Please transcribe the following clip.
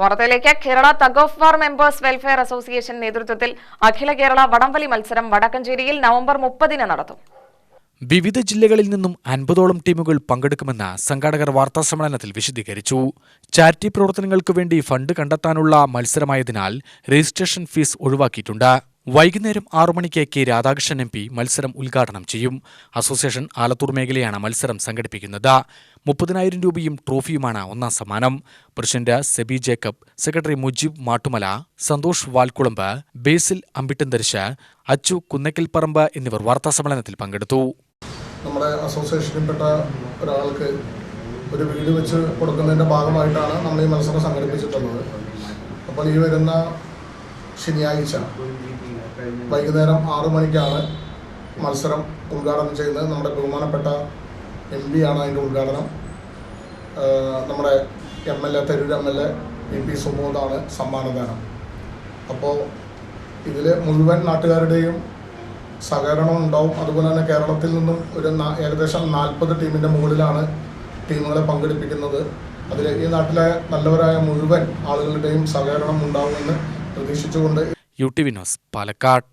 വാർത്തയിലേക്ക് Kerala tug of war members welfare association നേതൃത്വത്തിൽ അഖില കേരള വടംവലി മത്സരം വടക്കഞ്ചേരിയിൽ നവംബർ മുപ്പതിന് നടത്തും. വിവിധ ജില്ലകളിൽ നിന്നും അൻപതോളം ടീമുകൾ പങ്കെടുക്കുമെന്ന് സംഘാടകർ വാർത്താ സമ്മേളനത്തിൽ വിശദീകരിച്ചു. ചാരിറ്റി പ്രവർത്തനങ്ങൾക്ക് വേണ്ടി ഫണ്ട് കണ്ടെത്താനുള്ള മത്സരമായതിനാൽ രജിസ്ട്രേഷൻ ഫീസ് ഒഴിവാക്കിയിട്ടുണ്ട്. വൈകുന്നേരം ആറു മണിക്ക് കെ രാധാകൃഷ്ണൻ എം പി മത്സരം ഉദ്ഘാടനം ചെയ്യും. അസോസിയേഷൻ ആലത്തൂർ മേഖലയാണ് മത്സരം സംഘടിപ്പിക്കുന്നത്. മുപ്പതിനായിരം രൂപയും ട്രോഫിയുമാണ് ഒന്നാം സമ്മാനം. പ്രസിഡന്റ് സെബി ജേക്കബ് സെക്രട്ടറി മുജീബ് മാട്ടുമല സന്തോഷ് വാൽക്കുളമ്പ് ബേസിൽ അമ്പിട്ടന്തരിശ് അച്ചു കുന്നക്കൽപ്പറമ്പ് എന്നിവർ വാർത്താസമ്മേളനത്തിൽ പങ്കെടുത്തു. നമ്മുടെ അസോസിയേഷനിൽപ്പെട്ട ഒരാൾക്ക് ഒരു വീട് വെച്ച് കൊടുക്കുന്നതിന്റെ ഭാഗമായിട്ടാണ് നമ്മൾ ഈ മത്സരം സംഘടിപ്പിച്ചിട്ടുള്ളത്. അപ്പോൾ ഈ വരുന്ന ശനിയാഴ്ച വൈകുന്നേരം ആറു മണിക്കാണ് മത്സരം ഉദ്ഘാടനം ചെയ്യുന്നത്. നമ്മുടെ ബഹുമാനപ്പെട്ട എം പി ആണ് അതിന്റെ ഉദ്ഘാടനം. നമ്മുടെ M L A Tharoor M L A V P സുബോധാണ് സമ്മാനദാനം. അപ്പോൾ ഇതിൽ മുഴുവൻ നാട്ടുകാരുടെയും സഹകരണം ഉണ്ടാവും. അതുപോലെ തന്നെ കേരളത്തിൽ നിന്നും ഒരു ഏകദേശം നാൽപ്പത് ടീമിന്റെ മുകളിലാണ് ടീമുകളെ പങ്കെടുപ്പിക്കുന്നത്. അതിൽ ഈ നാട്ടിലെ നല്ലവരായ മുഴുവൻ ആളുകളുടെയും സഹകരണം ഉണ്ടാവുമെന്ന് പ്രതീക്ഷിച്ചുകൊണ്ട് യു ടി വിനോസ് പാലക്കാട്.